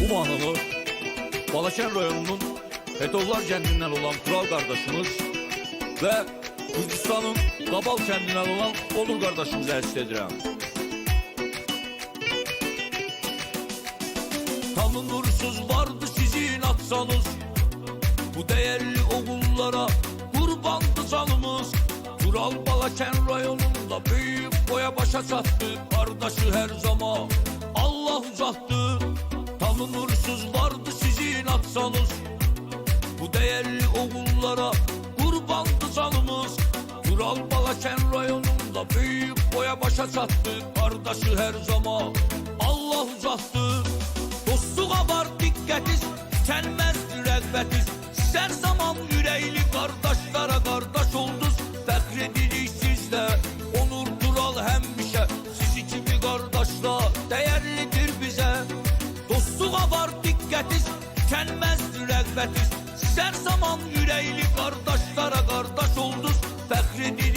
Bu mahnını Balakən rayonunun Fethollar kəndindən olan Tural qardaşımız və Gürcistanın Qabal kəndindən olan Onur qardaşımıza həsr edirəm. Tanınırsız vardı sizin atsanız. Bu değerli oğullara kurbandı canımız. Tural Balakən rayonunda büyük boya başa çattı. Kardeşi her zaman Allah uzattı Tanınırsız vardı sizin atsanız. Bu değerli oğullara kurbandı canımız Tural Balakən rayonunda büyük boya başa çattı. Kardeşi her zaman Allah uzattı. Dostluğa var dikkətiz, tükənməzdir rəğbətiz. Hər zaman ürəkli qardaşlara qardaş olduz. Fəxr edirik tükənməzdir rəğbətiz Hər zaman ürəkli qardaşlara qardaş olduz Fəxr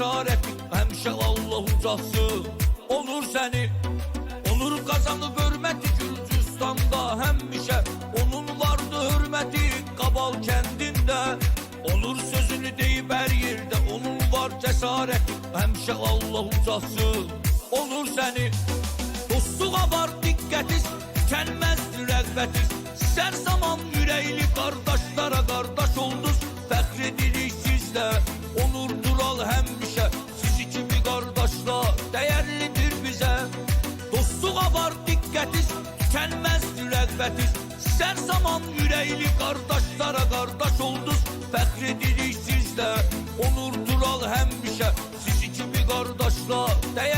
cesareti Hemşe Allah uzatsın Onur seni Onur kazanı hürmeti Gürcistan'da hemmişe Onun vardı hürmeti Kabal kendinde. Onur sözünü deyip her yerde Onun var cesareti Hemşe Allah uzatsın Onur seni Dostluğa var dikkətiz, tükənməzdir rəğbətiz Hər zaman ürəkli qardaşlara qardaş olduz. Fəxr edirik sizlə, Dostluğa var dikkətiz, tükənməzdir rəğbətiz Hər zaman ürəkli qardaşlara qardaş olduz. Fəxr edirik sizlə, onur dural həmişə Sizi kimi dəyərlidir